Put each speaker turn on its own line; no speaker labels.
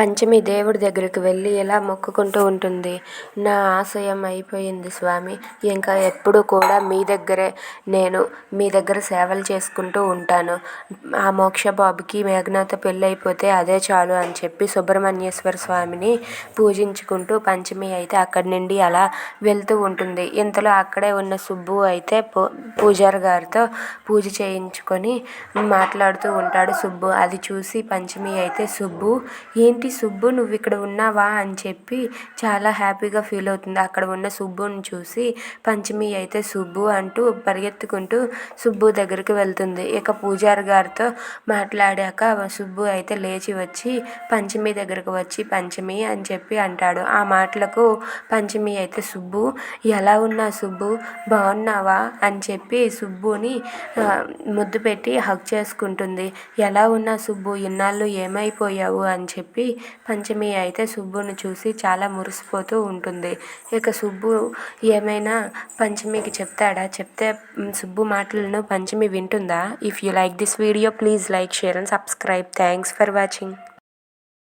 పంచమి దేవుడి దగ్గరికి వెళ్ళి ఇలా మొక్కుకుంటూ ఉంటుంది. నా ఆశయం అయిపోయింది స్వామి. ఇంకా ఎప్పుడు కూడా మీ దగ్గరే నేను మీ దగ్గర సేవలు చేసుకుంటూ ఉంటాను. ఆ మోక్ష బాబుకి మేఘనాతో పెళ్ళి అయిపోతే అదే చాలు అని చెప్పి సుబ్రహ్మణ్యేశ్వర స్వామిని పూజించుకుంటూ పంచమి అయితే అక్కడి నుండి అలా వెళ్తూ ఉంటుంది. ఇంతలో అక్కడే ఉన్న సుబ్బు అయితే పూ పూజారి గారితో పూజ చేయించుకొని మాట్లాడుతూ ఉంటాడు సుబ్బు. అది చూసి పంచమి అయితే సుబ్బు ఏంటి సుబ్బు నువ్వు ఇక్కడ ఉన్నావా? అని చెప్పి చాలా హ్యాపీగా ఫీల్ అవుతుంది. అక్కడ ఉన్న సుబ్బుని చూసి పంచమి అయితే సుబ్బు అంటూ పరిగెత్తుకుంటూ సుబ్బు దగ్గరికి వెళ్తుంది. ఇక పూజారి గారితో మాట్లాడాక సుబ్బు అయితే లేచి వచ్చి పంచమి దగ్గరకు వచ్చి పంచమి అని చెప్పి అంటాడు. ఆ మాటలకు పంచమి అయితే సుబ్బు ఎలా ఉన్నా సుబ్బు బాగున్నావా? అని చెప్పి సుబ్బుని ముద్దు పెట్టి హగ్ చేసుకుంటుంది. ఎలా ఉన్నా సుబ్బు ఇన్నాళ్ళు ఏమైపోయావు? అని చెప్పి పంచమి అయితే సుబ్బుని చూసి చాలా మురిసిపోతూ ఉంటుంది. ఇక సుబ్బు ఏమైనా పంచమికి చెప్తాడా? చెప్తే సుబ్బు మాటలను Panchami వింటుందా? If you like this video please like share and subscribe thanks for watching